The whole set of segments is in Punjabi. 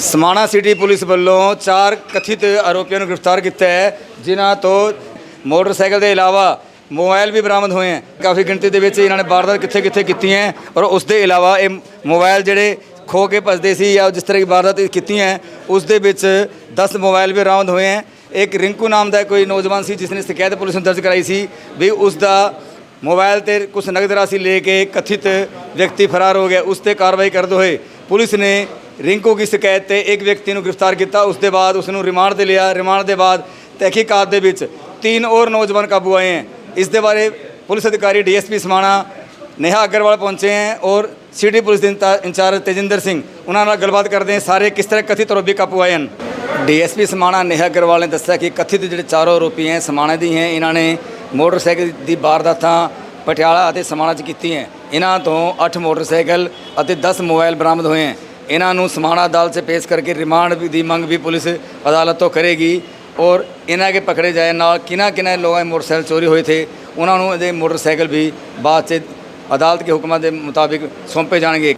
ਸਮਾਣਾ ਸਿਟੀ ਪੁਲਿਸ ਵੱਲੋਂ ਚਾਰ ਕਥਿਤ ਆਰੋਪੀਆਂ ਨੂੰ ਗ੍ਰਿਫਤਾਰ ਕੀਤਾ ਹੈ, ਜਿਨ੍ਹਾਂ ਤੋਂ ਮੋਟਰਸਾਈਕਲ ਦੇ ਇਲਾਵਾ ਮੋਬਾਈਲ ਵੀ ਬਰਾਮਦ ਹੋਏ ਹਨ ਕਾਫੀ ਗਿਣਤੀ ਦੇ ਵਿੱਚ ਇਹਨਾਂ ਨੇ ਵਾਰਦਾਤ ਕਿੱਥੇ ਕਿੱਥੇ ਕੀਤੀਆਂ ਹੈ ਔਰ ਉਸ ਦੇ ਇਲਾਵਾ ਇਹ ਮੋਬਾਈਲ ਜਿਹੜੇ ਖੋ ਕੇ ਭੱਜਦੇ ਸੀ ਜਾਂ ਜਿਸ ਤਰ੍ਹਾਂ ਦੀ ਵਾਰਦਾਤ ਕੀਤੀਆਂ ਉਸ ਦੇ ਵਿੱਚ 10 ਮੋਬਾਈਲ ਵੀ ਬਰਾਮਦ ਹੋਏ ਹਨ ਇੱਕ ਰਿੰਕੂ ਨਾਮ ਦਾ ਕੋਈ ਨੌਜਵਾਨ ਸੀ ਜਿਸ ਨੇ ਸ਼ਿਕਾਇਤ ਪੁਲਿਸ ਨੂੰ ਦਰਜ ਕਰਾਈ ਸੀ ਵੀ ਉਸ ਦਾ ਮੋਬਾਈਲ ਤੇ ਕੁਝ ਨਗਦ ਰਾਸ਼ੀ ਲੈ ਕੇ ਕਥਿਤ ਵਿਅਕਤੀ ਫਰਾਰ ਹੋ ਗਿਆ, ਉਸ ਤੇ ਕਾਰਵਾਈ ਕਰਦੇ ਹੋਏ ਪੁਲਿਸ ਨੇ ਰਿੰਕੂ ਦੀ ਸ਼ਿਕਾਇਤ ਤੇ ਇੱਕ ਵਿਅਕਤੀ ਨੂੰ ਗ੍ਰਿਫਤਾਰ ਕੀਤਾ। ਉਸ ਦੇ ਬਾਅਦ ਉਸ ਨੂੰ ਰਿਮਾਂਡ ਤੇ ਲਿਆ। ਰਿਮਾਂਡ ਦੇ ਬਾਅਦ ਤਹਿਕੀਕਾਤ ਦੇ ਵਿੱਚ ਤਿੰਨ ਹੋਰ ਨੌਜਵਾਨ ਕਾਬੂ ਆਏ ਹਨ ਇਸ ਦੇ ਬਾਰੇ ਪੁਲਿਸ ਅਧਿਕਾਰੀ ਡੀਐਸਪੀ ਸਮਾਣਾ ਨੇਹਾ ਅਗਰਵਾਲ ਪਹੁੰਚੇ ਹਨ ਔਰ ਸਿਟੀ ਪੁਲਿਸ ਦੇ ਇੰਚਾਰਜ ਤੇਜਿੰਦਰ ਸਿੰਘ, ਉਹਨਾਂ ਨਾਲ ਗੱਲਬਾਤ ਕਰਦੇ ਹਨ ਸਾਰੇ ਕਿਸ ਤਰ੍ਹਾਂ ਕਥਿਤ ਆਰੋਪੀ ਕਾਬੂ ਆਏ ਹਨ? ਡੀਐਸਪੀ ਸਮਾਣਾ ਨੇਹਾ ਅਗਰਵਾਲ ਨੇ ਦੱਸਿਆ ਕਿ ਕਥਿਤ ਜਿਹੜੇ ਚਾਰੋਂ ਆਰੋਪੀ ਹਨ ਸਮਾਣਾ ਦੀ ਹੈ। ਇਹਨਾਂ ਨੇ ਮੋਟਰਸਾਈਕਲ ਦੀ ਵਾਰਦਾਤਾਂ ਪਟਿਆਲਾ ਅਤੇ ਸਮਾਣਾ 'ਚ ਕੀਤੀਆਂ ਇਹਨਾਂ ਤੋਂ 8 ਮੋਟਰਸਾਈਕਲ ਅਤੇ 10 ਮੋਬਾਈਲ ਬਰਾਮਦ ਹੋਏ ਹਨ ਇਹਨਾਂ ਨੂੰ ਸਮਾਣਾ ਅਦਾਲਤ 'ਚ ਪੇਸ਼ ਕਰਕੇ ਰਿਮਾਂਡ ਦੀ ਮੰਗ ਵੀ ਪੁਲਿਸ ਅਦਾਲਤ ਤੋਂ ਕਰੇਗੀ ਔਰ ਇਹਨਾਂ ਕੇ ਪਕੜੇ ਜਾਏ। ਨਾਲ ਕਿਨਾ ਕਿਨਾ ਲੋਕਾਂ ਦੇ ਮੋਟਰਸਾਈਕਲ ਚੋਰੀ ਹੋਏ ਥੇ, ਉਹਨਾਂ ਨੂੰ ਇਹਦੇ ਮੋਟਰਸਾਈਕਲ ਵੀ ਬਾਅਦ ਚ ਅਦਾਲਤ ਦੇ ਹੁਕਮਾਂ ਦੇ ਮੁਤਾਬਿਕ ਸੌਂਪੇ ਜਾਣਗੇ।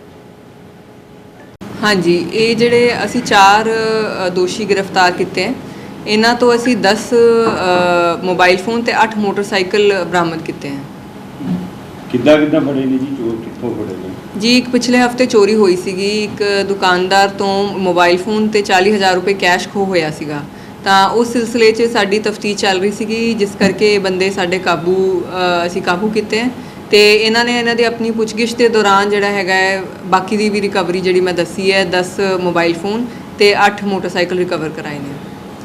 ਹਾਂਜੀ, ਇਹ ਜਿਹੜੇ ਅਸੀਂ ਚਾਰ ਦੋਸ਼ੀ ਗ੍ਰਿਫਤਾਰ ਕੀਤੇ ਹਨ ਇਹਨਾਂ ਤੋਂ ਅਸੀਂ 10 ਮੋਬਾਈਲ ਫੋਨ ਤੇ 8 ਮੋਟਰਸਾਈਕਲ ਬਰਾਮਦ ਕੀਤੇ ਹਨ ਕਿੱਦਾਂ ਕਿੱਦਾਂ ਫੜੇ ਨੇ ਜੀ? ਚੋਰ ਕਿੱਥੋਂ ਫੜੇ ਨੇ? ਜੀ ਇੱਕ ਪਿਛਲੇ ਹਫ਼ਤੇ ਚੋਰੀ ਹੋਈ ਸੀਗੀ। ਇੱਕ ਦੁਕਾਨਦਾਰ ਤੋਂ ਮੋਬਾਈਲ ਫੋਨ ਤੇ 40000 ਰੁਪਏ ਕੈਸ਼ ਖੋ ਹੋਇਆ ਸੀਗਾ। ਤਾਂ ਉਸ ਸਿਲਸਿਲੇ 'ਚ ਸਾਡੀ ਤਫਤੀਸ਼ ਚੱਲ ਰਹੀ ਸੀਗੀ ਜਿਸ ਕਰਕੇ ਇਹ ਬੰਦੇ ਸਾਡੇ ਕਾਬੂ ਅ, ਅਸੀਂ ਕਾਬੂ ਕੀਤੇ ਹੈ। ਤੇ ਇਹਨਾਂ ਨੇ ਇਹਨਾਂ ਦੀ ਆਪਣੀ ਪੁੱਛਗਿੱਛ ਦੇ ਦੌਰਾਨ ਜਿਹੜਾ ਹੈਗਾ ਹੈ ਬਾਕੀ ਦੀ ਵੀ ਰਿਕਵਰੀ ਜਿਹੜੀ ਮੈਂ ਦੱਸੀ ਹੈ 10 ਮੋਬਾਈਲ ਫੋਨ ਤੇ 8 ਮੋਟਰਸਾਈਕਲ ਰਿਕਵਰ ਕਰਾਏ ਨੇ।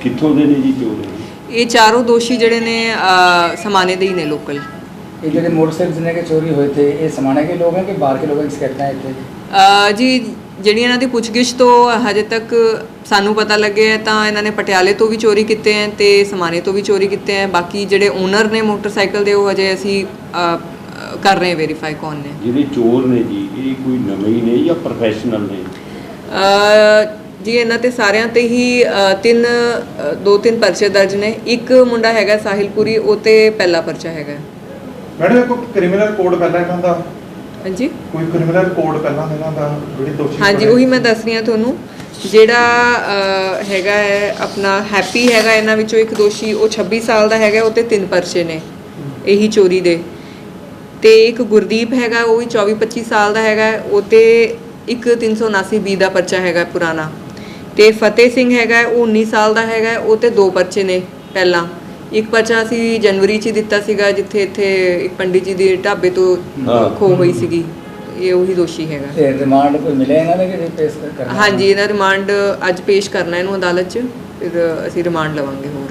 ਕਿੱਥੋਂ ਦੇ ਨੇ ਜੀ ਚੋਰ ਇਹ? ਇਹ ਚਾਰੋਂ ਦੋਸ਼ੀ ਜਿਹੜੇ ਨੇ ਅ, ਸਮਾਨੇ ਦੇ ਹੀ ਨੇ ਲੋਕਲ ये जो ਮੋਟਰਸਾਈਕਲ ਜਿਨ੍ਹਾਂ ਕੇ ਚੋਰੀ ਹੋਏ ਥੇ ਇਹ ਸਮਾਣਾ ਕੇ ਲੋਕ ਹੈ ਕਿ ਬਾਹਰ ਕੇ ਲੋਕ ਹੈ ਕਿਸ ਆਏ ਥੇ ਅ, ਜੀ ਜਿਹੜੀ ਇਹਨਾਂ ਦੀ ਪੁੱਛਗਿੱਛ ਤੋਂ ਹਜੇ ਤੱਕ ਸਾਨੂੰ ਪਤਾ ਲੱਗਿਆ ਹੈ ਤਾਂ ਇਹਨਾਂ ਨੇ ਪਟਿਆਲੇ ਤੋਂ ਵੀ ਚੋਰੀ ਕੀਤੇ ਹੈ ਤੇ ਸਮਾਨੇ ਤੋਂ ਵੀ ਚੋਰੀ ਕੀਤੇ ਹੈ। ਬਾਕੀ ਜਿਹੜੇ ਓਨਰ ਨੇ ਮੋਟਰਸਾਈਕਲ ਦੇ ਉਹ ਹਜੇ ਅਸੀਂ ਕਰ ਰਹੇ ਵੈਰੀਫਾਈ ਕੌਣ ਨੇ। ਜਿਹੜੇ ਚੋਰ ਨੇ ਜੀ ਇਹ ਕੋਈ ਨਵੇਂ ਨੇ ਜਾਂ ਪ੍ਰੋਫੈਸ਼ਨਲ ਨੇ? ਅ, ਜੀ ਇਹਨਾਂ ਤੇ ਸਾਰਿਆਂ ਤੇ ਹੀ ਤਿੰਨ ਦੋ ਤਿੰਨ ਪਰਚੇ ਦਰਜ ਨੇ। ਇੱਕ ਮੁੰਡਾ ਹੈਗਾ ਸਾਹਿਲਪੁਰੀ ਉਹ ਤੇ ਪਹਿਲਾ ਪਰਚਾ ਹੈਗਾ। ਮੈਡਮ ਇਹ ਕੋਈ ਕ੍ਰਿਮੀਨਲ ਕੋਡ ਪਹਿਲਾਂ ਇਹਨਾਂ ਦਾ? ਹਾਂਜੀ। ਕੋਈ ਕ੍ਰਿਮੀਨਲ ਕੋਡ ਪਹਿਲਾਂ ਇਹਨਾਂ ਦਾ ਜਿਹੜੀ ਦੋਸ਼ੀ ਹਾਂਜੀ ਫੜੇ? ਉਹੀ ਮੈਂ ਦੱਸ ਰਹੀ ਹਾਂ ਤੁਹਾਨੂੰ। ਜਿਹੜਾ ਅਹ, ਹੈਗਾ ਹੈ ਆਪਣਾ ਹੈਪੀ ਹੈਗਾ ਇਹਨਾਂ ਵਿੱਚੋਂ ਇੱਕ ਦੋਸ਼ੀ ਉਹ 26 ਸਾਲ ਦਾ ਹੈਗਾ ਉਹ ਤੇ ਤਿੰਨ ਪਰਚੇ ਨੇ ਇਹੀ ਚੋਰੀ ਦੇ। ਤੇ ਇੱਕ ਗੁਰਦੀਪ ਹੈਗਾ ਉਹ ਵੀ 24 25 ਸਾਲ ਦਾ ਹੈਗਾ ਉਹ ਤੇ ਇੱਕ 379 ਬੀ ਦਾ ਪਰਚਾ ਹੈਗਾ ਪੁਰਾਣਾ। ਤੇ ਫਤਿਹ ਸਿੰਘ ਹੈਗਾ ਉਹ 19 ਸਾਲ ਦਾ ਹੈਗਾ ਉਹ ਤੇ ਦੋ ਪਰਚੇ ਨੇ ਪਹਿਲਾਂ। ਇੱਕ ਪਰਚਾ ਅਸੀਂ ਜਨਵਰੀ 'ਚ ਹੀ ਦਿੱਤਾ ਸੀਗਾ ਜਿੱਥੇ ਇੱਥੇ ਇੱਕ ਪੰਡਿਤ ਜੀ ਦੇ ਢਾਬੇ ਤੋਂ ਹਾਂ। ਖੋ ਹੋਈ ਸੀਗੀ। ਇਹ ਉਹੀ ਦੋਸ਼ੀ ਹੈਗਾ। ਤੇ ਰਿਮਾਂਡ ਕੋਈ ਮਿਲਿਆ ਇਹਨਾਂ ਨੇ ਕਿ ਪੇਸ਼ ਕਰਨਾ? ਹਾਂਜੀ ਇਹਦਾ ਰਿਮਾਂਡ ਅੱਜ ਪੇਸ਼ ਕਰਨਾ ਇਹਨੂੰ ਅਦਾਲਤ 'ਚ ਫਿਰ ਅਸੀਂ ਰਿਮਾਂਡ ਲਵਾਂਗੇ ਹੋਰ।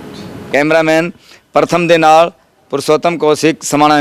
ਕੈਮਰਾਮੈਨ ਪ੍ਰਥਮ ਦੇ ਨਾਲ ਪੁਰਸ਼ੋਤਮ ਕੌਸ਼ਿਕ ਸਮਾਣਾ